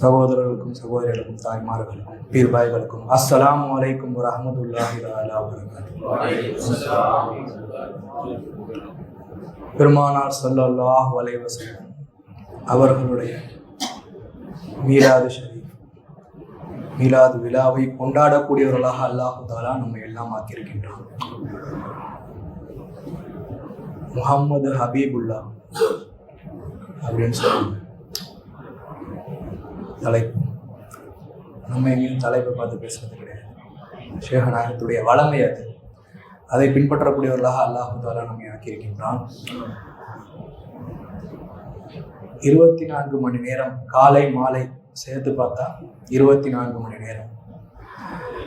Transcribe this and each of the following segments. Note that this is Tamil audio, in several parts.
சகோதரர்களுக்கும் சகோதரிகளுக்கும் தாய்மார்களுக்கும் பீர்பாய்களுக்கும் அஸ்ஸலாமு வலைக்கும் ரஹமதுல்லாஹி பெருமானார் சல்லாஹ் வலைவசம் அவர்களுடைய மீலாது ஷரீஃப் மீலாது விழாவை கொண்டாடக்கூடியவர்களாக அல்லாஹு தாலா நம்ம எல்லாம் ஆக்கியிருக்கின்றோம் முகம்மது ஹபீபுல்லா அப்படின்னு சொல்லுவாங்க. தலைப்பு. நம்ம எங்கேயும் தலைப்பை பார்த்து பேசுறது கிடையாது. ஷேகநாயகத்துடைய வளமை அது. அதை பின்பற்றக்கூடியவர்களாக அல்லாஹு தாலா நம்மை ஆக்கியிருக்கின்றான். இருபத்தி நான்கு மணி நேரம் காலை மாலை சேர்த்து பார்த்தா இருபத்தி நான்கு மணி நேரம்.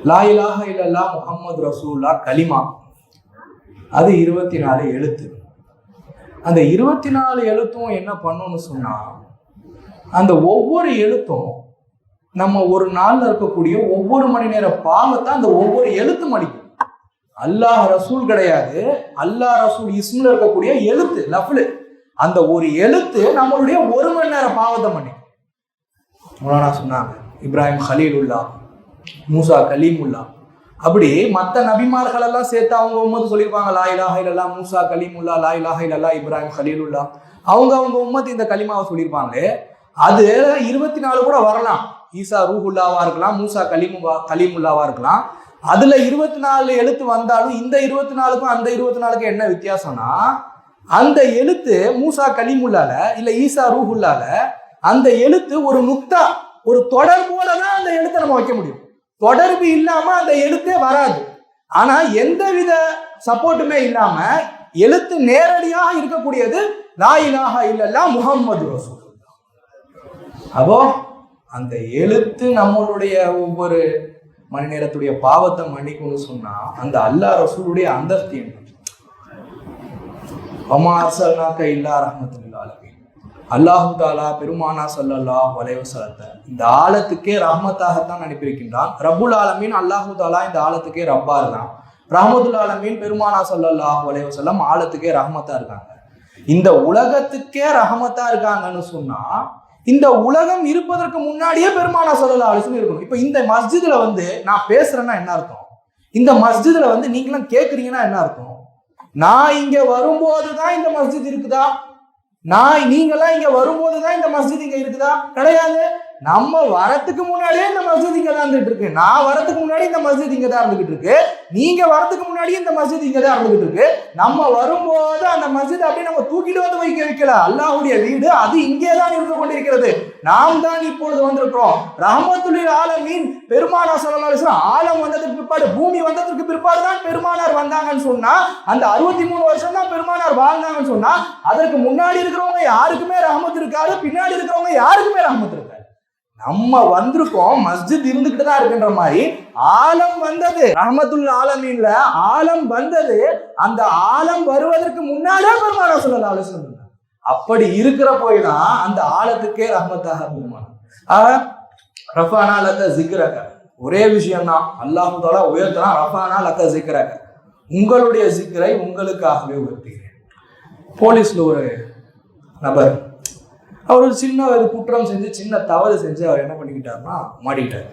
லா இலாஹ இல்லல்லா முஹம்மது ரசூல்லா கலிமா அது இருபத்தி நாலு எழுத்து. அந்த இருபத்தி நாலு எழுத்தும் என்ன பண்ணும்னு சொன்னா அந்த ஒவ்வொரு எழுத்தும் நம்ம ஒரு நாள்ல இருக்கக்கூடிய ஒவ்வொரு மணி நேர பாவத்தை அந்த ஒவ்வொரு எழுத்து மணிக்கும் அல்லாஹ் ரசூல் கிடையாது. அல்லாஹ் ரசூல் இஸ்மில் இருக்கக்கூடிய எழுத்து லஃப்லு. அந்த ஒரு எழுத்து நம்மளுடைய ஒரு மணி நேர பாவத்தை மன்னிக்கும். மௌலானா சொன்னாங்க இப்ராஹிம் ஹலீலுல்லா மூசா கலீமுல்லா. அப்படி மற்ற நபிமார்கள் எல்லாம் சேர்த்து அவங்க உம்மத்து சொல்லியிருப்பாங்க லா இலாஹ இல்லல்லா மூசா கலீமுல்லா லா இலாஹ இல்லல்லா இப்ராஹிம் ஹலீலுல்லா. அவங்க அவங்க உம்மத்து இந்த கலிமாவை சொல்லியிருப்பாங்க அது இருபத்தி நாலு கூட வரலாம். ஈசா ரூஹுல்லாவா இருக்கலாம் மூசா கலிமுவா கலிமுல்லாவா இருக்கலாம். அதுல இருபத்தி நாலு எழுத்து வந்தாலும் இந்த இருபத்தி நாலுக்கும் அந்த இருபத்தி நாலுக்கும் என்ன வித்தியாசம்னா அந்த எழுத்து மூசா கலிமுல்லால இல்ல ஈசா ரூஹுல்லால அந்த எழுத்து ஒரு நுக்தா ஒரு தொடர்போட தான் அந்த எழுத்தை நம்ம வைக்க முடியும். தொடர்பு இல்லாம அந்த எழுத்தே வராது. ஆனா எந்தவித சப்போர்ட்டுமே இல்லாம எழுத்து நேரடியாக இருக்கக்கூடியது லா இலாஹா இல்லல்லா முகம்மது ரசூல். அப்போ அந்த எழுத்து நம்மளுடைய ஒவ்வொரு மணி நேரத்துடைய பாவத்தை மன்னிக்கும்னு சொன்னா அந்த அல்லாஹ் ரசூலுடைய அந்தஸ்து என்ன? அம்மா இல்லா ரஹமத்துல்லா அலமீன் அல்லாஹு தாலா பெருமானா சல்லல்லாஹ் வலைவசலத்தை இந்த ஆழத்துக்கே ரஹமத்தாகத்தான் அனுப்பியிருக்கின்றான். ரபுல் ஆலமீன் அல்லாஹு தாலா இந்த ஆழத்துக்கே ரப்பா இருக்கான். ரஹமதுல் ஆலமீன் பெருமானா சல்லல்லாஹ் வலைவசல்லம் ஆழத்துக்கே ரஹமத்தா இருக்காங்க. இந்த உலகத்துக்கே ரஹமத்தா இருக்காங்கன்னு சொன்னா இந்த உலகம் இருப்பதற்கு முன்னாடியே பெருமானா சொல்லலா அலிஸ்லம் இருக்கணும். இப்போ இந்த மஸ்ஜிதில் வந்து நான் பேசுறேன்னா என்ன அர்த்தம்? இந்த மஸ்ஜிதில் வந்து நீங்களும் கேட்குறீங்கன்னா என்ன அர்த்தம்? நான் இங்க வரும்போது தான் இந்த மஸ்ஜித் இருக்குதா? நான் நீங்களாம் இங்க வரும்போது தான் இந்த மஸ்ஜித் இங்க இருக்குதா? கிடையாது. நம்ம வரத்துக்கு முன்னாடியே இந்த மசூதி இங்கே தான் இருந்துகிட்டு இருக்கு. நான் வரத்துக்கு முன்னாடி இந்த மசூதி இங்கே தான் இருந்துகிட்டு இருக்கு. நீங்க வரதுக்கு முன்னாடியே இந்த மசூதி இங்கே தான் இருந்துகிட்டு இருக்கு. நம்ம வரும்போது அந்த மசூதி அப்படியே நம்ம தூக்கிட்டு வந்து வைக்க வைக்கல. அல்லாஹுடைய வீடு அது இங்கே தான் இருந்து கொண்டிருக்கிறது. நாம் தான் இப்பொழுது வந்திருக்கிறோம். ரஹமத்துல்லில் ஆலமீன் பெருமானார் சொல்லலாம் ஆலம் வந்ததுக்கு பிற்பாடு பூமி வந்ததுக்கு பிற்பாடு தான் பெருமானார் வந்தாங்கன்னு சொன்னா அந்த அறுபத்தி மூணு வருஷம் தான் பெருமானார் வாழ்ந்தாங்கன்னு சொன்னா அதற்கு முன்னாடி இருக்கிறவங்க யாருக்குமே ரஹமத் இருக்காது பின்னாடி இருக்கிறவங்க யாருக்குமே ரஹமத் இருக்காது. நம்ம வந்திருக்கோம் மஸ்ஜித் இருந்துகிட்டு தான் இருக்குன்ற மாதிரி ஆலம் வந்தது. ரஹமத்துல் ஆலமீன்ல ஆலம் வந்தது. அந்த ஆலம் வருவதற்கு முன்னாடியே பெருமானார் சொல்லல ஆலோசனை அப்படி இருக்கிற போய் தான் அந்த ஆழத்துக்கே ரஹமத்தாக பெருமானார் ஆக ரஃபானா லத்த ஜிக்ரக ஒரே விஷயம் தான் அல்லாஹு தாலா உயர்த்தலாம் ரஃபானா லத்த ஜிக்ரக உங்களுடைய சிக்கரை உங்களுக்காகவே உயர்த்துகிறேன். போலீஸ்ல ஒரு நபர் அவர் ஒரு சின்ன ஒரு குற்றம் செஞ்சு சின்ன தவறு செஞ்சு அவர் என்ன பண்ணிக்கிட்டாருன்னா மாட்டிக்கிட்டார்.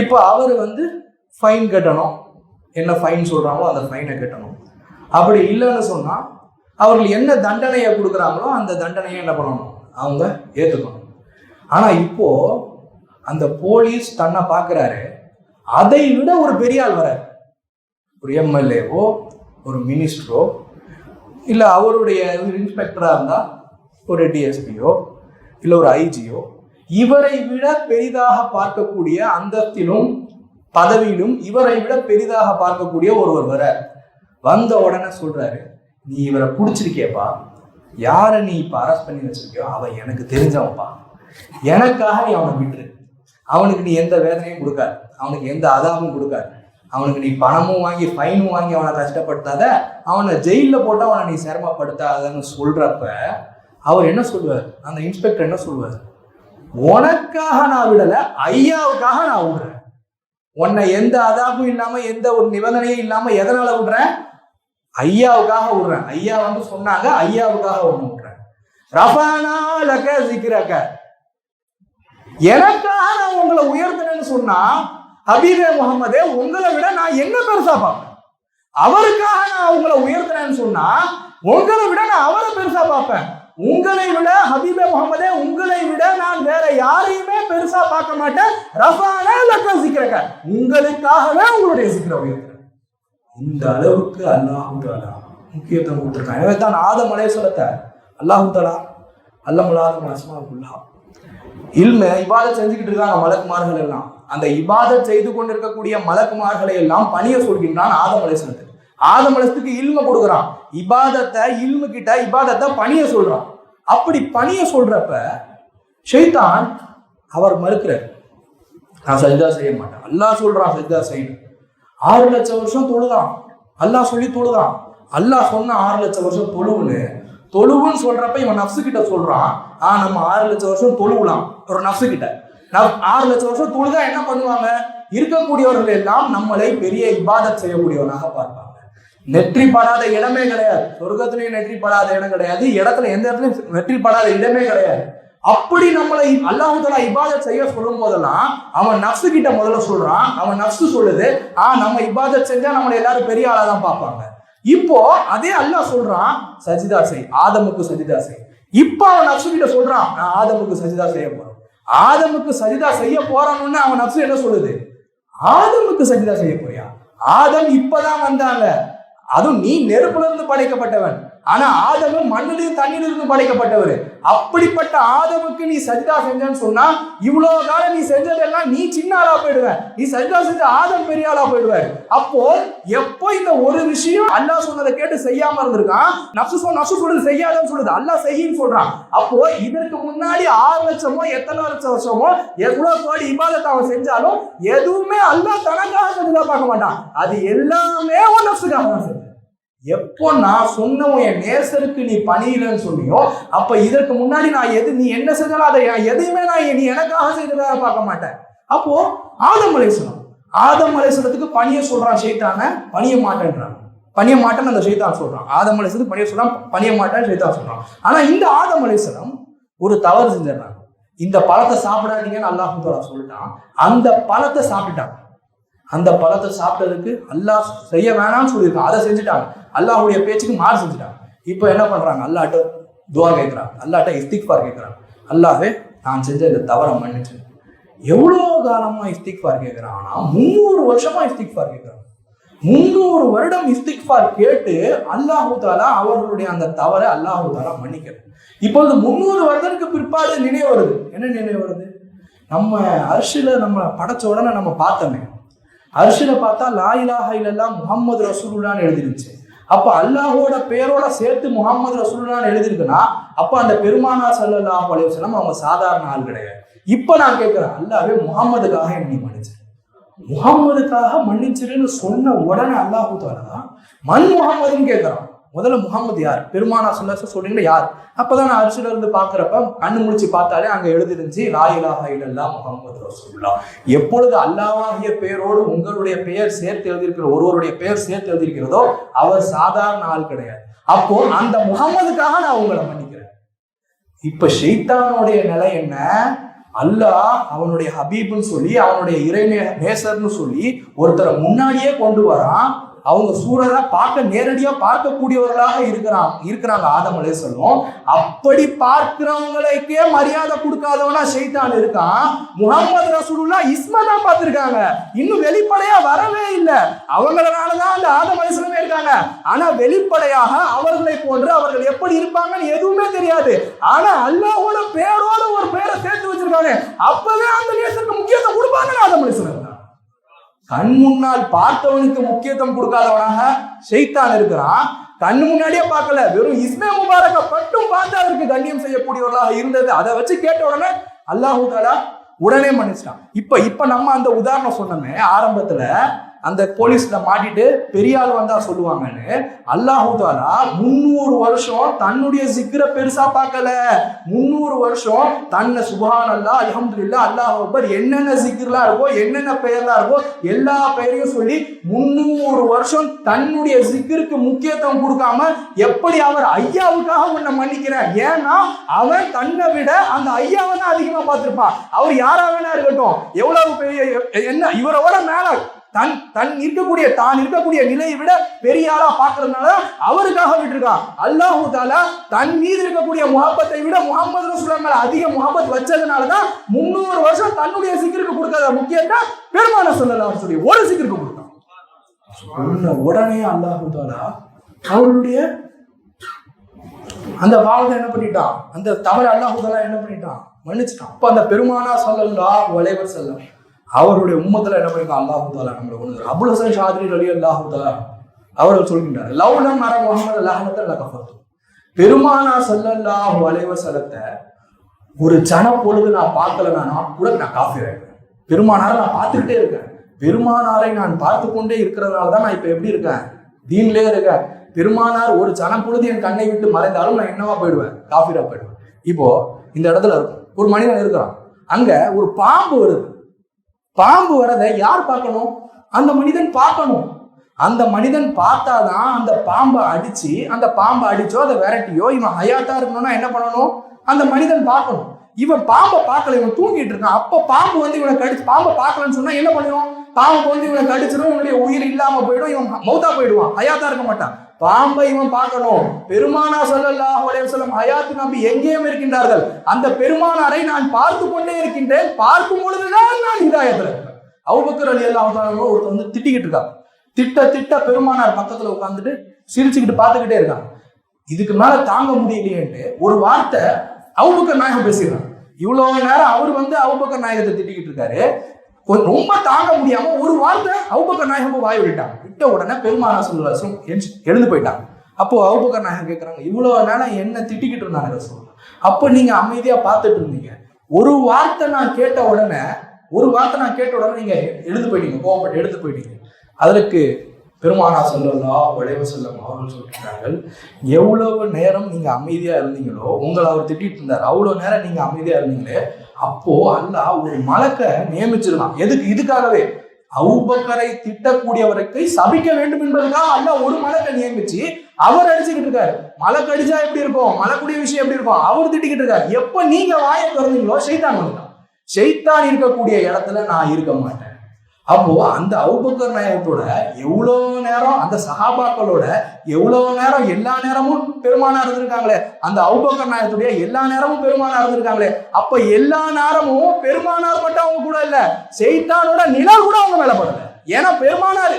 இப்போ அவர் வந்து ஃபைன் கட்டணும். என்ன ஃபைன் சொல்கிறாங்களோ அந்த ஃபைனை கட்டணும். அப்படி இல்லைன்னு சொன்னால் அவர்கள் என்ன தண்டனையை கொடுக்குறாங்களோ அந்த தண்டனையை என்ன பண்ணணும்? அவங்க ஏற்றுக்கணும் ஆனால் இப்போது அந்த போலீஸ் தன்னை பார்க்குறாரு. அதை விட ஒரு பெரிய ஆள் வரார். ஒரு எம்எல்ஏவோ ஒரு மினிஸ்டரோ இல்லை அவருடைய இன்ஸ்பெக்டராக இருந்தால் ஒரு டிஎஸ்பியோ இல்லை ஒரு ஐஜியோ இவரை விட பெரிதாக பார்க்கக்கூடிய அந்தத்திலும் பதவியிலும் இவரை விட பெரிதாக பார்க்கக்கூடிய ஒருவர் வர வந்த உடனே சொல்றாரு நீ இவரை பிடிச்சிருக்கியப்பா. யாரை நீ இப்போ அரெஸ்ட் பண்ணி வச்சிருக்கியோ அவன் எனக்கு தெரிஞ்சவன்ப்பா. எனக்காக நீ அவனை விட்டுரு. அவனுக்கு நீ எந்த வேதனையும் கொடுக்காது. அவனுக்கு எந்த அதாவும் கொடுக்காது. அவனுக்கு நீ பணமும் வாங்கி ஃபைனும் வாங்கி அவனை கஷ்டப்படுத்தாத அவனை ஜெயிலில் போட்டு அவனை நீ சிரமப்படுத்தாதன்னு சொல்றப்ப அவர் என்ன சொல்லுவார்? அந்த இன்ஸ்பெக்டர் என்ன சொல்லுவார்? உனக்காக நான் விடல ஐயாவுக்காக நான் விடுறேன். உன்னை எந்த அதாபும் இல்லாம எந்த ஒரு நிபந்தனையும் இல்லாம எதனால விடுறேன்? ஐயாவுக்காக விடுறேன். ஐயா வந்து சொன்னாங்க ஐயாவுக்காக ஒண்ணு விடுறேன். ரஃபானா சிக்கிறக்க எனக்காக நான் உங்களை உயர்த்தினேன்னு சொன்னா ஹபீபே முகமதே உங்களை விட நான் என்ன பெருசா பார்ப்பேன்? அவருக்காக நான் உங்களை உயர்த்தினேன்னு சொன்னா உங்களை விட நான் அவரை பெருசா பார்ப்பேன். உங்களை விட ஹபீபே முகமதே உங்களை விட நான் வேற யாரையுமே பெருசா பார்க்க மாட்டேன். ரஃபானா லக்க சிக்கிறக்க உங்களுக்காகவே உங்களுடைய சிக்கிற உயர்த்துறேன். இந்த அளவுக்கு அல்லாஹு தாலா முக்கியத்துவம் கொடுத்துருக்கான். எனவே தான் ஆதம் அலேஸ்வரத்தை அல்லாஹு தாலா அல்லமுலாத அஸ்மாவுல்லா இல்ம இபாதத் செஞ்சுக்கிட்டு இருக்காங்க மலக்குமார்கள் எல்லாம். அந்த இபாதத் செய்து கொண்டிருக்கக்கூடிய மலக்குமார்களை எல்லாம் பணிய சொல்கின்றான் ஆதம் அலேஸ்வரத்துக்கு ஆதம் அலேசத்துக்கு இல்ம கொடுக்குறான். இபாதத்தை இல்மு கிட்ட இபாதத்தை பணிய சொல்றான். அப்படி பணிய சொல்றப்ப ஷெய்தான் அவர் மறுக்கிறார். நான் சஜிதா செய்ய மாட்டேன். அல்லாஹ் சொல்றான் சஜிதா செய்யணும். ஆறு லட்சம் வருஷம் தொழுதான். அல்லாஹ் சொல்லி தொழுதான். அல்லாஹ் சொன்ன ஆறு லட்சம் வருஷம் தொழுவுன்னு தொழுவுன்னு சொல்றப்ப இவன் நப்சு கிட்ட சொல்றான். ஆ நம்ம ஆறு லட்சம் வருஷம் தொழுவலாம். ஒரு நப்சு கிட்ட. ஆறு லட்சம் வருஷம் தொழுதா என்ன பண்ணுவாங்க? இருக்கக்கூடியவர்கள் எல்லாம் நம்மளை பெரிய இபாதத் செய்யக்கூடியவனாக பார்ப்பாங்க. நெற்றி படாத இடமே கிடையாது. சொர்க்கத்திலையும் நெற்றி படாத இடம் கிடையாது. இடத்துல எந்த இடத்துலயும் நெற்றி படாத இடமே கிடையாது. அப்படி நம்மளை அல்லாஹு தலா இபாதத் செய்ய சொல்லும் போதெல்லாம் அவன் நப்சு கிட்ட முதல்ல சொல்றான். அவன் நப்சு சொல்லுது. ஆ நம்ம இபாதத் செஞ்சா நம்மளை எல்லாரும் பெரிய ஆளா தான் பார்ப்பாங்க. இப்போ அதே அல்லாஹ் சொல்றான் சஜிதா செய். ஆதமுக்கு சஜிதா செய். இப்போ அவன் நப்சு கிட்ட சொல்றான் நான் ஆதமுக்கு சஜிதா செய்ய போறேன். ஆதமுக்கு சஜிதா செய்ய போறான்னு அவன் நப்சு என்ன சொல்லுது? ஆதமுக்கு சஜிதா செய்ய போறியா? ஆதம் இப்பதான் வந்தாங்க. அதுவும் நீ நெருப்புல இருந்து படைக்கப்பட்டவன். ஆனா ஆதமும் மண்ணிலிருந்து தண்ணியிலிருந்து படைக்கப்பட்டவர். அப்படிப்பட்ட ஆதமுக்கு நீ சஜிதா செஞ்சேன்னு சொன்னா இவ்வளவு காலம் நீ செஞ்சதெல்லாம் நீ சின்ன ஆளா போயிடுவ நீ சஜிதா செஞ்ச ஆதம் பெரிய ஆளா போயிடுவார் அப்போ எப்போ இந்த ஒரு விஷயம் அல்லாஹ் சொன்னதை கேட்டு செய்யாம இருந்திருக்கான்? நப்சு சொல் நப்சு சொல்றது செய்யாதன்னு சொல்லுது. அல்லாஹ் செய்யின்னு சொல்றான். அப்போ இதற்கு முன்னாடி ஆறு லட்சமோ எத்தனை லட்சம் வருஷமோ எவ்வளவு கோடி இபாதத்தை அவன் செஞ்சாலும் எதுவுமே அல்லாஹ் தனக்காக செஞ்சதா பார்க்க மாட்டான். அது எல்லாமே உன் நப்சுக்காக தான் செஞ்சு எப்போ நான் சொன்னவன் என் நேசருக்கு நீ பணியிலன்னு சொன்னியோ அப்ப இதற்கு முன்னாடி நான் எது நீ என்ன செஞ்சாலும் அதை எதையுமே நான் நீ எனக்காக செய்ததாக பார்க்க மாட்டேன். அப்போ ஆதம் அலைசனம் ஆதம் அலைசனத்துக்கு பணிய சொல்றான் ஷைத்தான பணிய மாட்டேன்றான். பணிய மாட்டேன்னு அந்த ஷைத்தான் சொல்றான். ஆதம் அலைசனுக்கு பணிய சொல்றான் பணிய மாட்டேன்னு ஷைத்தான் சொல்றான். ஆனா இந்த ஆதம் அலைசனம் ஒரு தவறு செஞ்சிடறாங்க. இந்த பழத்தை சாப்பிடாதீங்கன்னு அல்லாஹ் தாலா சொல்லிட்டான். அந்த பழத்தை சாப்பிட்டுட்டாங்க. அந்த பழத்தை சாப்பிட்டதுக்கு அல்லாஹ் செய்ய வேணாம்னு சொல்லியிருக்கான். அதை செஞ்சுட்டாங்க. அல்லாஹுடைய பேச்சுக்கு மாறு செஞ்சுட்டாங்க. இப்போ என்ன பண்றாங்க? அல்லாட்ட துவா கேட்குறாங்க அல்லாட்ட இஸ்திக்பார் கேட்குறாங்க அல்லாவே நான் செஞ்ச இந்த தவறை மன்னிச்சு. எவ்வளோ காலமா இஸ்திக்பார் கேட்குறாங்கன்னா முந்நூறு வருஷமா இஸ்திக்பார் கேட்குறாங்க முந்நூறு வருடம் இஸ்திக்பார் கேட்டு அல்லாஹு தாலா அவர்களுடைய அந்த தவறை அல்லாஹு தாலா மன்னிக்கிறது இப்பொழுது முந்நூறு வருடத்துக்கு பிற்பாடு நினைவு வருது. என்ன நினைவு வருது? நம்ம அரிசியில நம்ம படைச்ச உடனே நம்ம பார்த்தோமே. அரிசியில பார்த்தா லா இலாஹ இல்லல்லாஹ் முஹம்மது ரசூலுல்லான்னு எழுதிருந்துச்சு. அப்ப அல்லாஹோட பேரோட சேர்த்து முகமது ரசூல்லான்னு எழுதியிருக்குன்னா அப்ப அந்த பெருமானா சல்லாஹ் அலைஹி அவங்க சாதாரண ஆள் கிடையாது. இப்ப நான் கேட்கிறேன் அல்லாஹ்வே முகம்மதுக்காக என்னை மன்னிச்சு முகம்மதுக்காக மன்னிச்சிருன்னு சொன்ன உடனே அல்லாஹூ தாலா மண் முகம்மதுன்னு கேட்கிறான். முதல்ல முகமது யார்? பெருமானா சொல்லாச சொல்றீங்களா? யார்? அப்பதான் நான் அரிசியில இருந்து பாக்குறப்ப கண்ணு முழிச்சு பார்த்தாலே அங்க எழுதிருந்துச்சு லாயிலாக இல்லல்லா முகமது ரசூல்லா எப்பொழுது அல்லாவாகிய பெயரோடு உங்களுடைய பெயர் சேர்த்து எழுதியிருக்கிற ஒருவருடைய பெயர் சேர்த்து எழுதியிருக்கிறதோ அவர் சாதாரண ஆள் கிடையாது. அப்போ அந்த முகமதுக்காக நான் உங்களை மன்னிக்கிறேன். இப்ப ஷெய்தானுடைய நிலை என்ன? அல்லாஹ் அவனுடைய ஹபீப்னு சொல்லி அவனுடைய இறை நேசர்னு சொல்லி ஒருத்தரை முன்னாடியே கொண்டு வரான் அவங்க சூழலை பார்க்க நேரடியாக பார்க்கக்கூடியவர்களாக இருக்கிறான் இருக்கிறாங்க. ஆதமலே அலைஹிஸ்ஸலாம் அப்படி பார்க்கிறவங்களுக்கே மரியாதை கொடுக்காதவனா ஷைத்தான் இருக்கான். முகமது ரசூலுல்லா இஸ்ம தான் பார்த்துருக்காங்க. இன்னும் வெளிப்படையா வரவே இல்லை. அவங்களனாலதான் அந்த ஆதமலை சொல்லவே இருக்காங்க. ஆனா வெளிப்படையாக அவர்களை போன்று அவர்கள் எப்படி இருப்பாங்கன்னு எதுவுமே தெரியாது. ஆனா அல்லாஹ்வோட பேரோட ஒரு பேரை சேர்த்து வச்சிருக்காங்க. அப்பவே அந்த நேசருக்கு முக்கியத்துவம் கொடுப்பாங்கன்னு ஆதமலை சொல்லுங்க கண் முன்னால் பார்த்தவனுக்கு முக்கியத்துவம் கொடுக்காதவனாக ஷைத்தான் இருக்கிறான். கண் முன்னாடியே பார்க்கல. வெறும் இஸ்மே முபாரக மட்டும் பார்த்து அவருக்கு கண்ணியம் செய்யக்கூடியவர்களாக இருந்தது. அதை வச்சு கேட்ட உடனே அல்லாஹூ தாலா உடனே மன்னிச்சிட்டான். இப்ப இப்ப நம்ம அந்த உதாரணம் சொன்னோமே ஆரம்பத்துல அந்த போலீஸ்ல மாட்டிட்டு பெரிய ஆள் வந்தா சொல்லுவாங்கன்னு அல்லாஹு முன்னூறு வருஷம் தன்னுடைய சிக்கரை பெருசா பார்க்கல. முன்னூறு வருஷம் தன்னை சுகான் அல்லா அல்ஹம்துலில்லாஹ் அல்லாஹ் அக்பர் என்னென்ன சிக்கர்லாம் இருக்கோ என்னென்ன பெயர்லாம் இருக்கோ எல்லா பெயரையும் சொல்லி முன்னூறு வருஷம் தன்னுடைய சிக்கருக்கு முக்கியத்துவம் கொடுக்காம எப்படி அவர் ஐயாவுக்காக உன்னை மன்னிக்கிறார்? ஏன்னா அவன் தன்னை விட அந்த ஐயாவை தான் அதிகமா பார்த்திருப்பான். அவர் யாரா வேணா இருக்கட்டும் எவ்வளவு பெரிய என்ன இவரோட மேல தன் தன் இருக்கக்கூடிய தான் இருக்கக்கூடிய நிலையை விட பெரிய ஆளா பாக்குறதுனால அவருக்காக விட்டுருக்கான் அல்லாஹு தாலா தன் மீது இருக்கக்கூடிய முகப்பத்தை விட முகமது ரசூல் மேல அதிக முகப்பத் வச்சதுனால தான் முந்நூறு வருஷம் தன்னுடைய சிக்கருக்கு கொடுக்காத முக்கியத்தை பெருமான சொல்லலாம் சொல்லி ஒரு சிக்கருக்கு கொடுத்தான். சொன்ன உடனே அல்லாஹு தாலா அவருடைய அந்த பாவத்தை என்ன பண்ணிட்டான்? அந்த தவறு அல்லாஹு தாலா என்ன பண்ணிட்டான்? மன்னிச்சிட்டான். அப்ப அந்த பெருமானா சொல்லலா வளைவர் செல்லம் அவருடைய உம்மத்துல என்ன பண்ணிருக்கோம்? அல்லாஹு தாலா நம்மளை கொண்டு அபுல் ஹசன் ஷாதிரி அலி அல்லாஹு தாலா அவர்கள் சொல்கின்றார் லவ்லம் மர முகமது லஹனத்தை லகஃபத்து பெருமானா சொல்லல்லாஹு வளைவர் செல்லத்தை ஒரு ஜன பொழுது நான் பார்க்கலனா கூட நான் காஃபி ஆயிடுவேன் பெருமானாரை நான் பார்த்துக்கிட்டே இருக்கேன். பெருமானாரை நான் பார்த்து கொண்டே இருக்கிறதுனால தான் நான் இப்போ எப்படி இருக்கேன்? தீன்லே இருக்கேன். பெருமானார் ஒரு ஜன பொழுது என் கண்ணை விட்டு மறைந்தாலும் நான் என்னவா போயிடுவேன்? காஃபிரா போயிடுவேன். இப்போ இந்த இடத்துல இருக்கும் ஒரு மனிதன் இருக்கிறான். அங்க ஒரு பாம்பு வருது. பாம்பு வரதை யார் பார்க்கணும்? அந்த மனிதன் பார்க்கணும். அந்த மனிதன் பார்த்தாதான் அந்த பாம்பை அடிச்சு அந்த பாம்பை அடிச்சோ அதை விரட்டியோ இவன் ஹயாத்தா இருக்கணும்னா என்ன பண்ணணும்? அந்த மனிதன் பார்க்கணும். இவன் பாம்பை பார்க்கல இவன் தூங்கிட்டு இருக்கான். அப்ப பாம்பு வந்து இவனை கடிச்சு பாம்பை பார்க்கலன்னு சொன்னா என்ன பண்ணுவோம் பாம்பு வந்து இவனை கடிச்சிடும் இவனுடைய உயிர் இல்லாம போயிடும் இவன் மௌத்தா போயிடுவான் ஹயாத்தா இருக்க மாட்டான். பாம்பை இவன் பார்க்கணும். பெருமானா சொல்லல்லாஹ் அலைஹி ஹயாத்து நம்பி எங்கேயும் இருக்கின்றார்கள். அந்த பெருமானாரை நான் பார்த்து கொண்டே இருக்கின்றேன். பார்க்கும் பொழுதுதான் நான் ஹிதாயத்துல அவுபக்கர் அலி அல்லாஹ் ஒருத்தர் வந்து திட்டிக்கிட்டு இருக்காங்க திட்ட திட்ட பெருமானார் பக்கத்துல உட்காந்துட்டு சிரிச்சுக்கிட்டு பார்த்துக்கிட்டே இருக்காங்க இதுக்கு மேல தாங்க முடியலையேன்ட்டு ஒரு வார்த்தை அவுபக்கர் நாயகம் பேசிடுறான் இவ்வளவு நேரம் அவர் வந்து அவுபக்கர் நாயகத்தை திட்டிக்கிட்டு இருக்காரு. ஒரு ரொம்ப தாங்க முடியாம ஒரு வார்த்தை அவுபக்கர் நாயகம் வாய் விட்டாங்க விட்ட உடனே பெருமானா சொல்லுவாசம் எழுந்து போயிட்டாங்க. அப்போ அவுபக்கர் நாயகம் கேட்கறாங்க இவ்வளவு நேரம் என்ன திட்டிக்கிட்டு இருந்தாங்க ரசூல் அப்போ நீங்க அமைதியா பார்த்துட்டு இருந்தீங்க. ஒரு வார்த்தை நான் கேட்ட உடனே ஒரு வார்த்தை நான் கேட்ட உடனே நீங்க எழுந்து போயிட்டீங்க கோவப்பட்டு எடுத்து போயிட்டீங்க. அதற்கு பெருமானா சொல்லலா வளைவ செல்லம் அவர்கள் சொல்கிறார்கள் எவ்வளவு நேரம் நீங்க அமைதியா இருந்தீங்களோ உங்களை அவர் திட்டிட்டு இருந்தார். அவ்வளவு நேரம் நீங்க அமைதியா இருந்தீங்களே அப்போ அல்லாஹ் ஒரு மலக்கை நியமிச்சிருந்தான். எதுக்கு? இதுக்காகவே. அவுபக்கரை திட்டக்கூடியவருக்கு சபிக்க வேண்டும் என்பதுக்காக அல்ல ஒரு மலக்கை நியமிச்சு அவர் அடிச்சுக்கிட்டு இருக்காரு. மலை கடிச்சா எப்படி இருக்கும்? மலக்குடைய விஷயம் எப்படி இருக்கும்? அவர் திட்டிக்கிட்டு இருக்காரு. எப்ப நீங்க வாயை திறந்தீங்களோ செய்தான் வந்துட்டான். இருக்கக்கூடிய இடத்துல நான் இருக்க மாட்டேன். அப்போ அந்த அவுபக்கர் நாயகத்தோட எவ்வளோ நேரம் அந்த சகாபாக்களோட எவ்வளோ நேரம் எல்லா நேரமும் பெருமானா இருந்திருக்காங்களே. அந்த அவுபக்கர் நாயகத்துடைய எல்லா நேரமும் பெருமானா இருந்திருக்காங்களே. அப்ப எல்லா நேரமும் பெருமானார் மட்டும் அவங்க கூட இல்ல. செய்தானோட நிழல் கூட அவங்க மேல படல. ஏன்னா பெருமானார்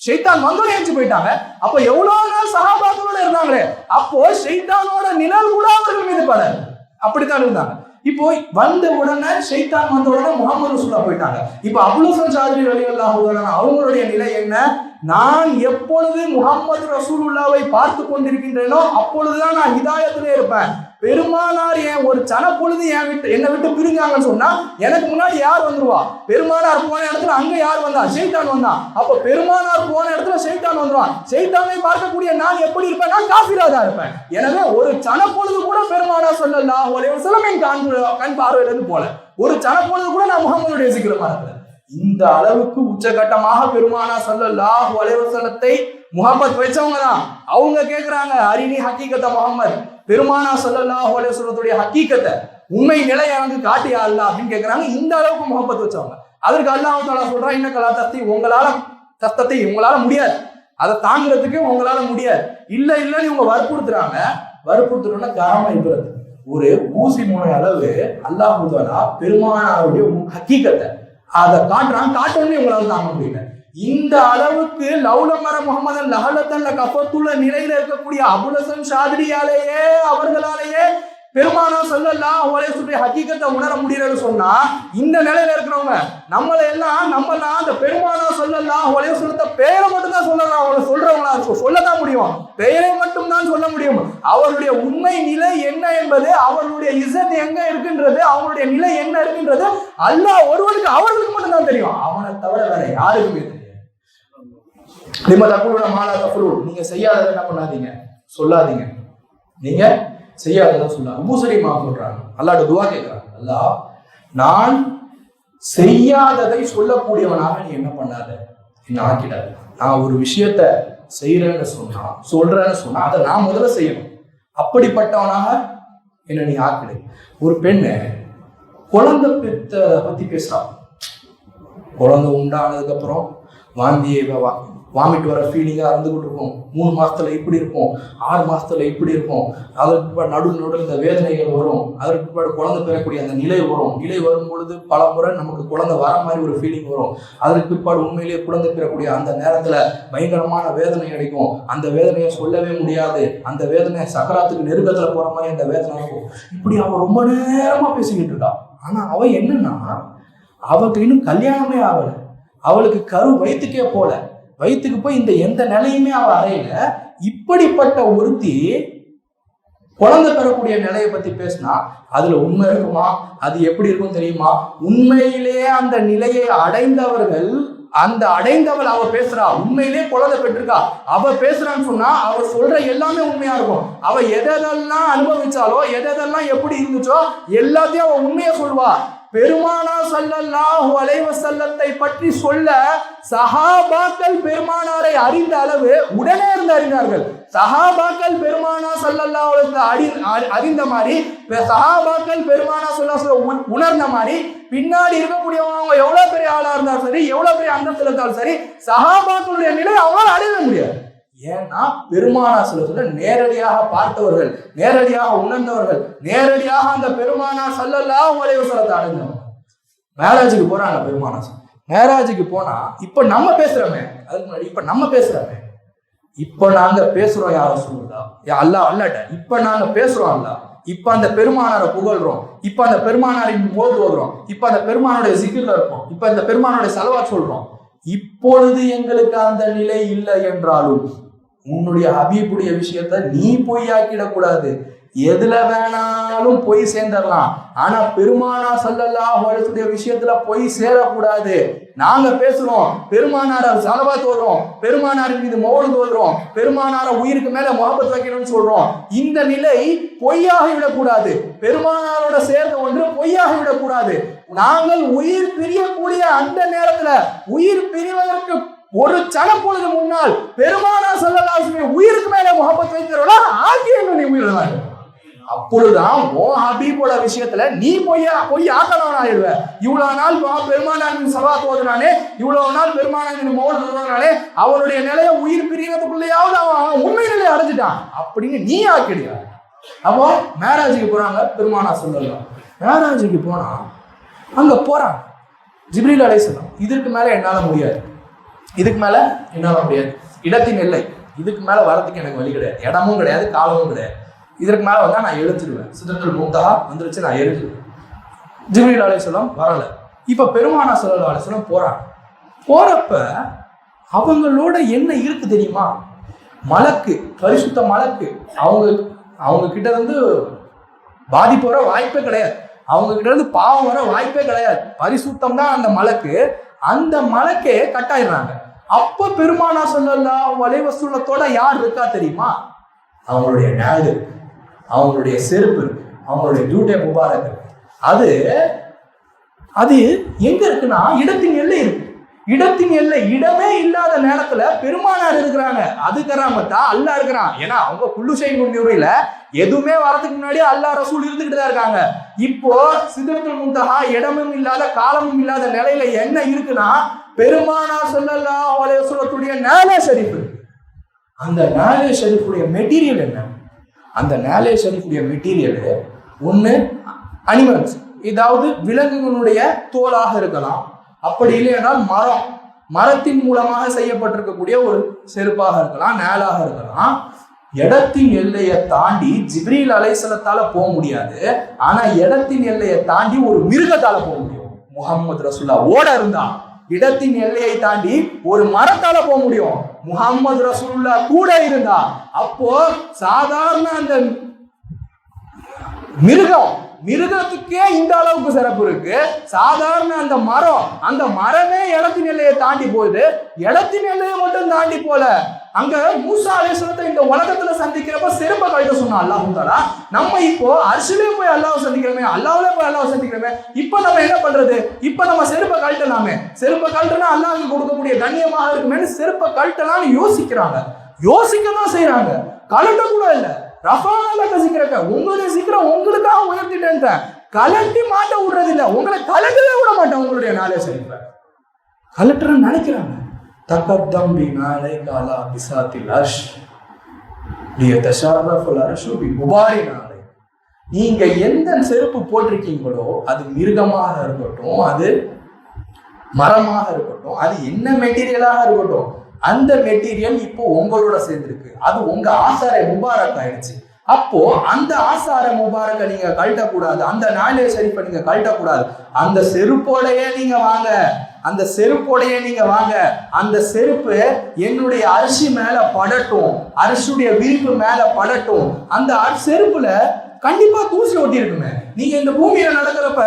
செய்தான் வந்து ஏஞ்சி போயிட்டாங்க. அப்ப எவ்வளவு நாள் சகாபாக்களோட இருந்தாங்களே. அப்போ ஷைத்தானோட நிழல் கூட அவர்கள் மீது படல. அப்படித்தான் இருந்தாங்க. இப்போ வந்த உடனே சைத்தான் வந்த உடனே முகமது ரசூலா போயிட்டாங்க. இப்போ அபுலசன் சாதிரி அலி அல்லாஹ் அவங்களுடைய நிலை என்ன? நான் எப்பொழுது முகமது ரசூலுல்லாவை பார்த்து கொண்டிருக்கின்றேனோ அப்பொழுதுதான் நான் ஹிதாயத்திலே இருப்பேன். பெருமானார் என் ஒரு சன பொழுது என் விட்டு என்னை விட்டு பிரிஞ்சாங்கன்னு சொன்னா எனக்கு முன்னாடி யார் வந்துருவா? பெருமானார் போன இடத்துல அங்க யார் வந்தா? ஷெய்தான் வந்தான் அப்ப பெருமானார் போன இடத்துல செய்தான் வந்துருவான் ஷெய்தானை பார்க்கக்கூடிய நான் எப்படி இருப்பேன்? நான் காஃபிராதா இருப்பேன். எனவே ஒரு சனப்பொழுது பொழுது கூட பெருமானார் சொல்லலாம் ஒரே ஒரு சிலமே கண் கண் பார்வையில போல. ஒரு சன பொழுது கூட நான் முகமதுடைய சீக்கிரமா பார்க்கிறேன் இந்த அளவுக்கு உச்சகட்டமாக பெருமானா சல்லல்லாஹு அலைஹி முகமது வச்சவங்க தான் அவங்க கேக்குறாங்க அரிணி ஹக்கீகத்த முகமது பெருமானா சல்லல்லாஹு அலைஹி ஹக்கீக்கத்தை ஹக்கீகத்தை உண்மை நிலை எனக்கு காட்டியா அல்ல அப்படின்னு கேக்குறாங்க. இந்த அளவுக்கு முகமது வச்சவங்க. அதற்கு அல்லாஹ் தாலா சொல்றான் இன்ன கலா தஸ்தி உங்களால தஸ்தத்தை உங்களால முடியாது. அதை தாங்குறதுக்கு உங்களால முடியாது. இல்ல இல்லன்னு இவங்க வற்புறுத்துறாங்க. வற்புறுத்துறோம்னா காரணம் இருக்கிறது ஒரு ஊசி முனை அளவு அல்லாஹ் தாலா பெருமானாருடைய ஹக்கீகத்தை அதை காட்டுறான் காட்டணும்னு இவங்களால தாங்க முடியல. இந்த அளவுக்கு லவுலமர முகமது லஹலத்தன்ல கப்பத்துள்ள நிலையில இருக்கக்கூடிய அபுலசன் சாதிரியாலேயே அவர்களாலேயே பெருமானா சொல்லலாம் ஒரேசுடைய ஹக்கீக்கத்தை உணர முடியலன்னு சொன்னா இந்த நிலையில இருக்கிறவங்க நம்மளை எல்லாம் நம்மலாம் அந்த பெருமானா சொல்லலாம் அவங்களே சொல்லத்த பெயரை மட்டும் தான் சொல்லலாம் அவங்க சொல்றவங்களா சொல்லத்தான் முடியும். பெயரை மட்டும் தான் சொல்ல முடியும். அவருடைய உண்மை நிலை என்ன என்பது அவர்களுடைய இசத் எங்க இருக்குன்றது அவங்களுடைய நிலை என்ன இருக்குன்றது அல்லா ஒருவனுக்கு அவர்களுக்கு மட்டும் தான் தெரியும். அவனை தவிர வேற யாருக்குமே தெரியும் நிம்ம தக்குள்ள மாலா தஃபுலூன் நீங்க செய்யாததை என்ன பண்ணாதீங்க? சொல்லாதீங்க. நீங்க செய்யாததை சொன்னாங்க அபூசரி மா சொல்றாங்க. அல்லாட்ட துவா கேட்கிறாங்க அல்லா நான் செய்யாததை சொல்லக்கூடியவனாக நீ என்ன பண்ணாத? என்ன ஆக்கிடாது. நான் ஒரு விஷயத்த செய்யறேன்னு சொன்னா சொல்றேன்னு சொன்னா அதை நான் முதல்ல செய்யணும். அப்படிப்பட்டவனாக என்ன நீ ஆக்கிடு. ஒரு பெண்ணு குழந்தை பெத்த பத்தி பேசுறான் குழந்தை உண்டானதுக்கு அப்புறம் வாந்தியை வாமிட் வர ஃபீலிங்காக இருந்துகிட்டு இருக்கும். மூணு மாதத்தில் இப்படி இருக்கும். ஆறு மாதத்தில் இப்படி இருக்கும். அதற்கு பிற்பாடு நடு நடுவில் இந்த வேதனைகள் வரும். அதற்கு பிற்பாடு குழந்தை பெறக்கூடிய அந்த நிலை வரும். நிலை வரும் பொழுது பல முறை நமக்கு குழந்தை வர மாதிரி ஒரு ஃபீலிங் வரும். அதற்கு பிற்பாடு உண்மையிலேயே குழந்தை பெறக்கூடிய அந்த நேரத்தில் பயங்கரமான வேதனை கிடைக்கும் அந்த வேதனையை சொல்லவே முடியாது. அந்த வேதனையை சக்கராத்துக்கு நெருக்கத்தில் போகிற மாதிரி அந்த வேதனை இருக்கும். இப்படி அவன் ரொம்ப நேரமாக பேசிக்கிட்டு இருக்கா. ஆனால் அவள் என்னன்னா அவளுக்கு இன்னும் கல்யாணமே ஆகலை. அவளுக்கு கரு வயிற்றுக்கே போல. வயிற்றுக்கு போய் இந்த எந்த நிலையுமே அவள் அறையில. இப்படிப்பட்ட ஒருத்தி குழந்தை பெறக்கூடிய நிலையை பத்தி பேசினா அதுல உண்மை இருக்குமா? அது எப்படி இருக்கும் தெரியுமா? உண்மையிலேயே அந்த நிலையை அடைந்தவர்கள் அந்த அடைந்தவள் அவ பேசுறா உண்மையிலேயே குழந்தை பெற்றிருக்கா. அவ பேசுறான்னு சொன்னா அவ சொல்ற எல்லாமே உண்மையா இருக்கும். அவ எதெல்லாம் அனுபவிச்சாலோ எதெல்லாம் எப்படி இருந்துச்சோ எல்லாத்தையும் அவ உண்மையா சொல்வா பெருமானா சல்லல்லாஹு அலைவ வஸல்லத்தை பற்றி சொல்ல சஹாபாக்கள் பெருமானாரை அறிந்த அளவு உடனே இருந்து அறிந்தார்கள். சஹாபாக்கள் பெருமானா சல்லல்லா அலைஹி அறி அறிந்த மாதிரி சஹாபாக்கள் பெருமானா சொல்லா சொல்ல உணர்ந்த மாதிரி பின்னாடி இருக்கக்கூடியவங்க எவ்வளவு பெரிய ஆளா இருந்தாலும் சரி எவ்வளவு பெரிய அந்தத்தில் இருந்தாலும் சரி சஹாபாக்களுடைய நிலை அவங்களால அடையவே முடியாது. ஏன்னா பெருமானா சொல்ல நேரடியாக பார்த்தவர்கள் நேரடியாக உணர்ந்தவர்கள் நேரடியாக அந்த பெருமானா சொல்லலாம் உங்களை விவசாயத்தை அடைஞ்சவங்க மேராஜுக்கு போறாங்க பெருமானா மேராஜுக்கு போனா இப்ப நம்ம பேசுறோமே அதுக்கு முன்னாடி இப்ப நம்ம பேசுறோமே. இப்ப நாங்க பேசுறோம் யார சொல்லுதா யா அல்லாஹ் அல்லாட்ட. இப்ப நாங்க பேசுறோம் அல்ல இப்ப அந்த பெருமானாரை புகழ்றோம். இப்ப அந்த பெருமானாரின் போது ஓதுறோம் இப்ப அந்த பெருமானுடைய சிக்கில இருக்கோம் இப்ப அந்த பெருமானுடைய செலவா சொல்றோம். இப்பொழுது எங்களுக்கு அந்த நிலை இல்லை என்றாலும் உன்னுடைய ஹபீபுடைய விஷயத்த நீ பொய்யாக்கிடக் கூடாது எதுல வேணாலும் பொய் சேர்ந்துடலாம். ஆனா பெருமானா சல்லல்லாஹ் அழுத்துடைய விஷயத்துல பொய் சேரக்கூடாது. நாங்க பேசுறோம் பெருமானார சலவா தோதுறோம் பெருமானாரின் மீது மௌலது தோதுறோம் பெருமானார உயிருக்கு மேல முகப்பத் வைக்கணும்னு சொல்றோம். இந்த நிலை பொய்யாக விடக்கூடாது. பெருமானாரோட சேர்ந்த ஒன்று பொய்யாக விடக்கூடாது. நாங்கள் உயிர் பிரியக்கூடிய அந்த நேரத்துல உயிர் பிரிவதற்கு ஒரு சனப்பொழுது முன்னால் பெருமானா சல்லல்லாஹு உயிருக்கு மேல முகப்பத் வைக்கிறோம்னா ஆகிய நீ உயிர் அப்பொழுதுதான் ஓ ஹபீபோட விஷயத்துல நீ பொய்யா பொய் ஆக்கணும் ஆயிடுவ. இவ்வளவு நாள் வா பெருமானாரின் சபா தோதுனானே இவ்வளவு நாள் பெருமானாரின் மோடு தோதுனாலே அவனுடைய நிலையை உயிர் பிரியறதுக்குள்ளேயாவது அவன் அவன் உண்மை நிலையை அடைஞ்சிட்டான். அப்படின்னு நீ ஆக்கிடுவ. அப்போ மேராஜுக்கு போறாங்க பெருமானா சொல்லலாம் மேராஜுக்கு போனா அங்க போறாங்க. ஜிப்ரீல் அலைஹிஸ்ஸலாம் இதற்கு மேல என்னால முடியாது. இதுக்கு மேல என்னால முடியாது? இடத்தின் இல்லை இதுக்கு மேலே வரதுக்கு எனக்கு வழி கிடையாது. இடமும் கிடையாது காலமும் கிடையாது. இதற்கு மேலே வந்தால் நான் எழுத்துருவேன் சிதத்தில் மூத்தா வந்துருச்சு நான் எழுத்துருவேன் ஜிப்ரீல் அலைஹிஸ்ஸலாம் வரலை. இப்போ பெருமானா சொல்லல அலைஹி போகிறாங்க போகிறப்ப அவங்களோட என்ன இருக்கு தெரியுமா? மலக்கு பரிசுத்த மலக்கு. அவங்க அவங்க கிட்ட இருந்து பாதிப்பு வர வாய்ப்பே கிடையாது. அவங்க கிட்ட இருந்து பாவம் வர வாய்ப்பே கிடையாது. பரிசுத்தம் தான் அந்த மலக்கு. அந்த மலைக்கே கட்டாயிடுறாங்க. அப்ப பெருமானா சொல்லலாம் வலைவசூலத்தோட யார் இருக்கா தெரியுமா? அவங்களுடைய நேடு இருக்கு. அவங்களுடைய செருப்பு இருக்கு. அவங்களுடைய டியூட்டே முபாரக் அது அது எங்க இருக்குன்னா இடத்தின் எல்லை இருக்கு. இடத்தின் எல்லை இடமே இல்லாத நேரத்துல பெருமானார் இருக்கிறாங்க. அது கராமத்தா? அல்லாஹ் இருக்கிறான். ஏன்னா அவங்க குள்ளு செய்யும் முறையில எதுவுமே வரதுக்கு முன்னாடி அல்லாஹ் ரசூல் இருந்துகிட்டு தான் இருக்காங்க. இப்போ சிதறத்தில் முந்தகா இடமும் இல்லாத காலமும் இல்லாத நிலையில என்ன இருக்குன்னா பெருமானார் சொல்லலாம் சொல்லக்கூடிய நேலே ஷரீஃப். இருக்கு அந்த நேலே ஷரீஃபுடைய மெட்டீரியல் என்ன? அந்த நேலே ஷரீஃபுடைய மெட்டீரியல் ஒன்று அனிமல்ஸ். இதாவது விலங்குகளுடைய தோலாக இருக்கலாம். அப்படி இல்லையானால் மரம். மரத்தின் மூலமாக செய்யப்பட்டிருக்கக்கூடிய ஒரு செருப்பாக இருக்கலாம் நேலாக இருக்கலாம். இடத்தின் எல்லையை தாண்டி ஜிப்ரீல் அலைசலத்தால போக முடியாது. ஆனா இடத்தின் எல்லையை தாண்டி ஒரு மிருகத்தால போக முடியும். முகமது ரசுல்லா ஓட இருந்தா இடத்தின் எல்லையை தாண்டி ஒரு மரத்தால போக முடியும். முகமது ரசூலுல்லா கூட இருந்தா அப்போ சாதாரண அந்த மிருகம் மிருகத்துக்கே இந்த அளவுக்கு சிறப்பு இருக்கு. சாதாரண அந்த மரம் அந்த மரமே இடத்தின் எல்லையை தாண்டி போகுது. இடத்தின் எல்லையை மட்டும் தாண்டி போல. அங்க மூசா அலேஸ்வரத்தை இந்த உலகத்துல சந்திக்கிறப்ப சிறப்ப கழிக்க சொன்னா அல்லாஹ் தாலா நம்ம இப்போ அரிசிலே போய் அல்லாஹ் சந்திக்கிறோமே அல்லாஹ்ல போய் அல்லாஹ் சந்திக்கிறோமே இப்போ நம்ம என்ன பண்றது? இப்போ நம்ம செருப்பை கழட்டலாமே. செருப்பை கழட்டினா அல்லாஹுக்கு கொடுக்கக்கூடிய கண்ணியமாக இருக்குமேனு செருப்பை கழட்டலாம்னு யோசிக்கிறாங்க. யோசிக்க தான் செய்யறாங்க கழட்ட கூட இல்லை. ரஃபானால கசிக்கிறக்க உங்களுடைய சீக்கிரம் உங்களுக்காக உயர்த்திட்டேன் கலட்டி மாட்ட விடுறது இல்லை உங்களை கலட்டவே விட மாட்டேன் உங்களுடைய நாளே சரிப்ப கலட்டுறன்னு நினைக்கிறாங்க. தகத்தம்பி நாளை காலா பிசாத்தில் அர்ஷ். லியதஷாரஃபுல் அர்ஷு அர்ஷுபி குபாரி நாளை. நீங்க எந்த செருப்பு போட்டிருக்கீங்களோ அது மிருகமாக இருக்கட்டும் அது மரமாக இருக்கட்டும் அது என்ன மெட்டீரியலாக இருக்கட்டும் அந்த மெட்டீரியல் இப்போ உங்களோட சேர்ந்துருக்கு. அது உங்க ஆசார முபாரக் ஆயிடுச்சு. அப்போ அந்த ஆசார முபாரக்கை நீங்க கழட்டக்கூடாது. அந்த நாளே ஷரீஃபை நீங்க கழட்டக்கூடாது. அந்த செருப்போடையே நீங்க வாங்க. அந்த செருப்போடையே நீங்க வாங்க. அந்த செருப்பு என்னுடைய அரிசி மேல படட்டும். அரிசியுடைய விரிப்பு மேல படட்டும். அந்த செருப்புல கண்டிப்பா தூசி ஒட்டி இருக்குமே நீங்க இந்த பூமியில நடக்கிறப்ப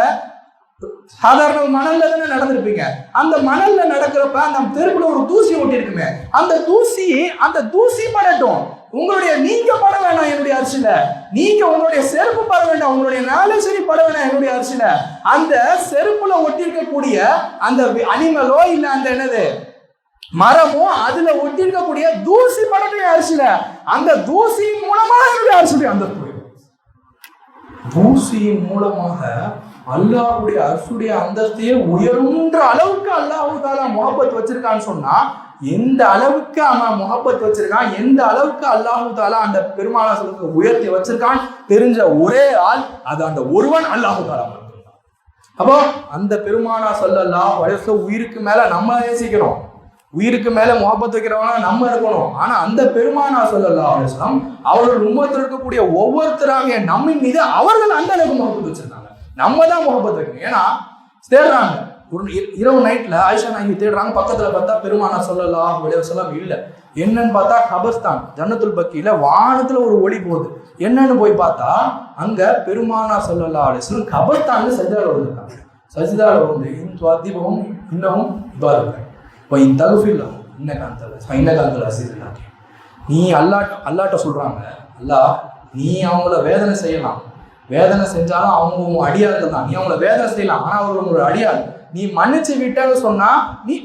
சாதாரண மணல்ல தானே நடந்திருப்பீங்க. அந்த மணல்ல நடக்கிறப்ப அந்த தெருப்புல ஒரு தூசி ஒட்டி இருக்குமே அந்த தூசி அந்த தூசி படட்டும். உங்களுடைய நீங்க பட வேணாம் என்னுடைய அரிசியில. நீங்க உங்களுடைய செருப்பு பட வேண்டாம் உங்களுடைய நாளை சரி பட வேணாம் என்னுடைய அரிசியில. அந்த செருப்புல ஒட்டி இருக்கக்கூடிய அந்த அனிமலோ இல்ல அந்த என்னது? மரமும் அதுல ஒட்டி இருக்கக்கூடிய தூசி படட்டும் அரிசியில. அந்த தூசி மூலமா என்னுடைய அரிசியுடைய அந்த தூசியின் மூலமாக அல்லாஹ்வுடைய அரசுடைய அந்தஸ்தையே உயருன்ற அளவுக்கு அல்லாஹு தாலா முகப்பத் வச்சிருக்கான்னு சொன்னா எந்த அளவுக்கு அவன் முகப்பத் வச்சிருக்கான் எந்த அளவுக்கு அல்லாஹு தாலா அந்த பெருமாளா சொல்லுக்கு உயர்த்தி வச்சிருக்கான் தெரிஞ்ச ஒரே ஆள் அது அந்த ஒருவன் அல்லாஹு தாலா மட்டும்தான். அப்போ அந்த பெருமானா சொல்லலாம் வயசு உயிருக்கு மேல நம்ம நேசிக்கிறோம். உயிருக்கு மேல முகப்பத் வைக்கிறவனா நம்ம இருக்கணும். ஆனா அந்த பெருமானா சொல்லலாம் அவர்கள் உம்மத்தில் இருக்கக்கூடிய ஒவ்வொருத்தராக நம்மின் மீது அவர்கள் அந்த அளவுக்கு முகப்பத் வச்சிருக்காங்க. நம்ம தான் முகப்பத் வைக்கணும். ஏன்னா தேடுறாங்க. ஒரு இரவு நைட்ல ஆயிஷா நாயகி தேடுறாங்க. பக்கத்துல பார்த்தா பெருமானா சொல்லலாம் வலைவசலாம் இல்ல. என்னன்னு பார்த்தா கபர்ஸ்தான் ஜன்னத்துல் பக்கியில வானத்துல ஒரு ஒளி போகுது. என்னன்னு போய் பார்த்தா அங்க பெருமானா சொல்லலாம் அப்படின்னு கபர்ஸ்தான்ல சஜிதால வந்திருக்காங்க. சஜிதால வந்து இந்த தீபமும் இன்னமும் இவ்வாறு இப்போ இந்த தகுஃபில்லாம் இன்னகாந்தல் இன்னகாந்தல் அசீஸ் நீ அல்லாட்ட அல்லாட்ட சொல்றாங்க. அல்லா நீ அவங்கள வேதனை செய்யலாம். வேதனை செஞ்சாலும் அவங்க உன் அடியார்கள் தான். நீ அவங்கள வேதனை செய்யலாம் ஆனால் அவர் உங்களோட அடியார் நீ மன்னிச்சு விட்டேன்னு சொன்னா நீ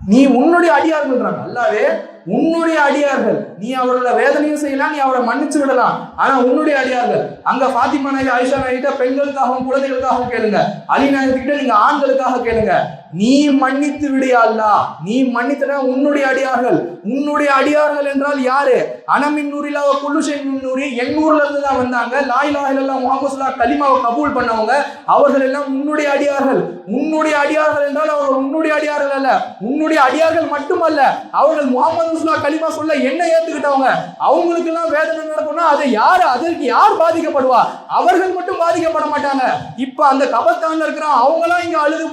நீ உன்னுடைய அடியார்கள்ன்றாங்க அல்லாவே உன்னுடைய அடியார்கள். நீ அவரோட வேதனையும் செய்யலாம் நீ அவரை மன்னிச்சு விடலாம். ஆனா உன்னுடைய அடியார்கள். அங்க பாத்திமா நாயகி ஆயிஷா நாயிட்ட பெண்களுக்காகவும் குழந்தைகளுக்காகவும் கேளுங்க. அலி நாயகிட்ட நீங்க ஆண்களுக்காக கேளுங்க. நீ மன்னித்து விடியா அல்லா. நீ மன்னித்தன உன்னுடைய அடியார்கள். உன்னுடைய அடியார்கள் என்றால் யாரு? அனமின் நூறில் மின்னூரி நூறி எண்ணூர்ல இருந்து தான் வந்தாங்க. லாய் லாயிலெல்லாம் முகமதுல்லா கலிமாவை கபூல் பண்ணவங்க. அவர்கள் எல்லாம் உன்னுடைய அடியார்கள். உன்னுடைய அடியார்கள் என்றால் அவர்கள் உன்னுடைய அடியார்கள் அல்ல. உன்னுடைய அடியார்கள் மட்டுமல்ல அவர்கள் முகமது சுல்லா கலிமா சொல்ல என்ன ஏத்துக்கிட்டவங்க அவங்களுக்கு எல்லாம் வேதனை நடக்கும்னா அதை யார் அதற்கு யார் பாதிக்கப்படுவா? அவர்கள் மட்டும் பாதிக்கப்பட மாட்டாங்க. இப்ப அந்த கபத்தான்ல இருக்கிறான் அவங்களாம் இங்க அழுது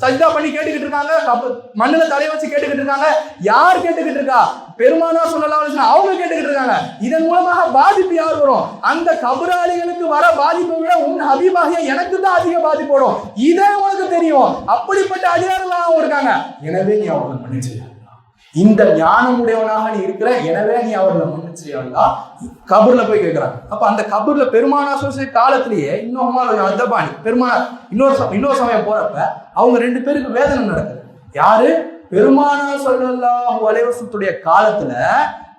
சஜிதா பண்ணி கேட்டுக்கிட்டு இருக்காங்க. கப- மண்ணுல தலைய வச்சு கேட்டுக்கிட்டு இருக்காங்க. யார் கேட்டுக்கிட்டு இருக்கா? பெருமானா சொல்லலாம் அவங்க கேட்டுக்கிட்டு இருக்காங்க. இதன் மூலமாக பாதிப்பு யார் வரும்? அந்த கபராளிகளுக்கு வர பாதிப்பை விட உன் ஹபீபாகிய எனக்கு தான் அதிக பாதிப்பு வரும். இதே உனக்கு தெரியும். அப்படிப்பட்ட அதிகாரிகளாகவும் இருக்காங்க. எனவே நீ அவர்களை பண்ணிச்சு இந்த ஞானம் உடையவனாக நீ இருக்கிற எனவே நீ அவர்களை மன்னிச்சியா கபூர்ல போய் கேட்கிறாங்க. அப்ப அந்த கபூர்ல பெருமானா சொல்லி காலத்திலேயே இன்னொரு அந்தபாணி பெருமானா இன்னொரு இன்னொரு சமயம் போறப்ப அவங்க ரெண்டு பேருக்கு வேதனை நடக்குது. யாரு? பெருமானா சொல்லலாம் அலைவசத்துடைய காலத்துல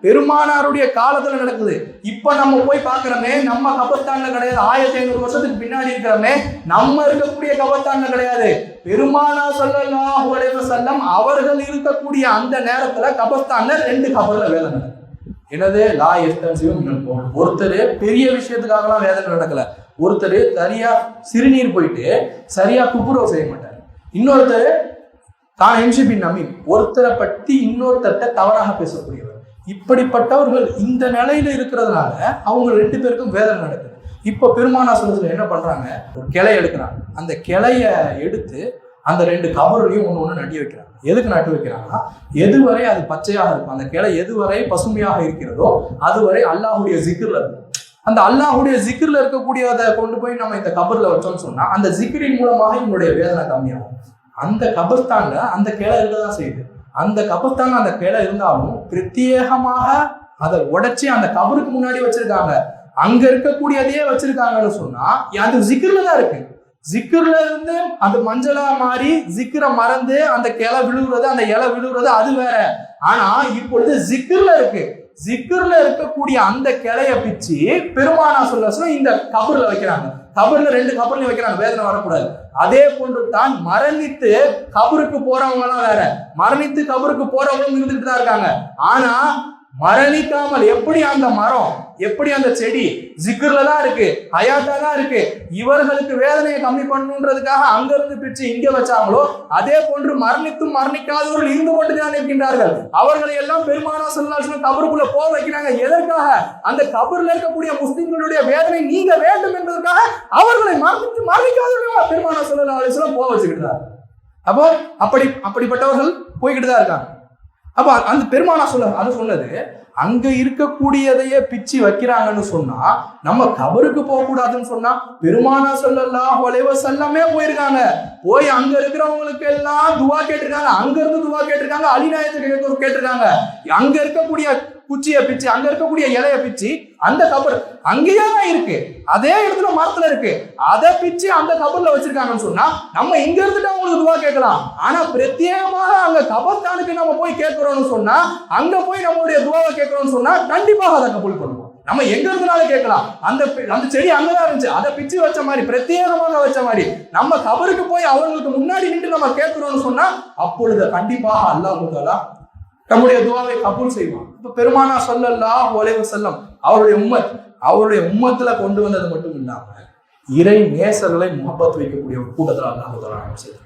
பெருமானாருடைய காலத்துல நடக்குது. இப்ப நம்ம போய் பாக்குறோமே நம்ம கபஸ்தான்ல கிடையாது. ஆயிரத்தி ஐநூறு வருஷத்துக்கு பின்னாடி இருக்கிறோமே நம்ம இருக்கக்கூடிய கபஸ்தான்ல கிடையாது. பெருமானா சொல்லல்லாஹு செல்லம் அவர்கள் இருக்கக்கூடிய அந்த நேரத்துல கபஸ்தான்ல ரெண்டு கபர்ல வேலை நடக்கும் என்னது? லா நடக்கும் ஒருத்தர் பெரிய விஷயத்துக்காகலாம் வேதனை நடக்கல. ஒருத்தர் சரியா சிறுநீர் போயிட்டு சரியா துப்புரவு செய்ய மாட்டார். இன்னொருத்தர் தான் எம்சிபி நம்பி ஒருத்தரை பற்றி இன்னொருத்தர்கிட்ட தவறாக பேசக்கூடியவர். இப்படிப்பட்டவர்கள் இந்த நிலையில இருக்கிறதுனால அவங்க ரெண்டு பேருக்கும் வேதனை நடக்குது. இப்போ பெருமானா சொல்லத்துல என்ன பண்றாங்க? ஒரு கிளை எடுக்கிறாங்க. அந்த கிளைய எடுத்து அந்த ரெண்டு கவர்லையும் ஒன்று ஒன்று நட்டி வைக்கிறாங்க. எதுக்கு நட்டு வைக்கிறாங்கன்னா எதுவரை அது பச்சையாக இருக்கும். அந்த கிளை எதுவரை பசுமையாக இருக்கிறதோ அதுவரை அல்லாஹுடைய ஜிக்கிரில் இருக்கும். அந்த அல்லாஹுடைய ஜிக்கிரில் இருக்கக்கூடியதை கொண்டு போய் நம்ம இந்த கபர்ல வச்சோம்னு சொன்னா அந்த ஜிக்கரின் மூலமாக இவங்களுடைய வேதனை கம்மியாகும். அந்த கபர்ஸ்தான்ல அந்த கிளை இருக்கதான் செய்யுது. அந்த கபர்ஸ்தான்ல அந்த கிளை இருந்தாலும் பிரத்யேகமாக அதை உடைச்சி அந்த கபருக்கு முன்னாடி வச்சிருக்காங்க. அங்க இருக்கக்கூடியதையே வச்சிருக்காங்கன்னு சொன்னா அது ஜிக்கர்ல தான் இருக்கு. ஜிக்கர்ல இருந்து அந்த மஞ்சளா மாறி ஜிக்கரை மறந்து அந்த கிளை விழுகுறது அந்த இலை விழுகுறது அது வேற. ஆனா இப்பொழுது ஜிக்கர்ல இருக்கு. ஜிக்கர்ல இருக்கக்கூடிய அந்த கிளைய பிச்சு பெருமானா சொல்ல சொல்ல இந்த கபர்ல வைக்கிறாங்க. கபர்ல ரெண்டு கபர்ல வைக்கிறாங்க. வேதனை வரக்கூடாது. அதே போன்று தான் மரணித்து கபருக்கு போறவங்க எல்லாம் வேற. மரணித்து கபருக்கு போறவங்களும் இருந்துட்டு தான் இருக்காங்க. ஆனா மரணிக்காமல் எப்படி அந்த மரம் எப்படி அந்த செடி ஜிக்ர்ல தான் இருக்கு ஹயாத்தா தான் இருக்கு இவர்களுக்கு வேதனையை கம்மி பண்ணணுன்றதுக்காக அங்கிருந்து பிரிச்சு இங்க வச்சாங்களோ அதே போன்று மரணித்தும் மரணிக்காதவர்கள் இருந்து கொண்டு தான் இருக்கின்றார்கள். அவர்களை எல்லாம் பெருமானா சொல்லாசன கபருக்குள்ள போக வைக்கிறாங்க. எதற்காக? அந்த கபர்ல இருக்கக்கூடிய முஸ்லிம்களுடைய வேதனை நீங்க வேண்டும் என்பதற்காக அவர்களை மரணித்து மரணிக்காதவர்கள் பெருமானா சொல்லலாம் போக வச்சுக்கிட்டார் அப்போ அப்படி அப்படிப்பட்டவர்கள் போய்கிட்டு தான் இருக்காங்க. அப்போ அந்த பெருமானா சொல்ல அது சொன்னது அங்க இருக்கக்கூடியதையே பிச்சு வைக்கிறாங்கன்னு சொன்னா நம்ம கபருக்கு போக கூடாதுன்னு சொன்னா பெருமானா சொல்லலாம் ஒலைவ செல்லமே போயிருக்காங்க. போய் அங்க இருக்கிறவங்களுக்கு எல்லாம் துவா கேட்டிருக்காங்க. அங்க இருந்து துவா கேட்டிருக்காங்க. அலிநாயத்தை கேட்டிருக்காங்க. அங்க இருக்கக்கூடிய குச்சியை பிச்சு அங்க இருக்கக்கூடிய இலைய பிச்சு அந்த கபர் அங்கேயே தான் இருக்கு. அதே இடத்துல மரத்துல இருக்கு. அதை பிச்சு அந்த கபர்ல வச்சிருக்காங்கன்னு சொன்னா நம்ம இங்க இருந்துட்டு அவங்களுக்கு துவா கேட்கலாம். ஆனா பிரத்யேகமாக அங்க கபர்தானுக்கு நம்ம போய் கேட்கிறோம்னு சொன்னா அங்க போய் நம்மளுடைய துவாவை கேட்கிறோம்னு சொன்னா கண்டிப்பாக அதை கபுல் பண்ணுவோம். நம்ம எங்க இருந்தனாலும் கேட்கலாம். அந்த அந்த செடி அங்கதான் இருந்துச்சு. அதை பிச்சு வச்ச மாதிரி பிரத்யேகமாக வச்ச மாதிரி நம்ம கபருக்கு போய் அவங்களுக்கு முன்னாடி நின்று நம்ம கேட்கிறோம்னு சொன்னா அப்பொழுது கண்டிப்பாக அல்லாஹ் தாலா நம்முடைய துவாவை கபூல் செய்வான். இப்ப பெருமானா சொல்லல்லா ஒலைவு செல்லம் அவருடைய உம்மத் அவருடைய உம்மத்துல கொண்டு வந்தது மட்டும் இல்லாம இறை நேசர்களை முகப்பத்து வைக்கக்கூடிய ஒரு கூட்டத்தில் அல்லாஹ் செய்தார்.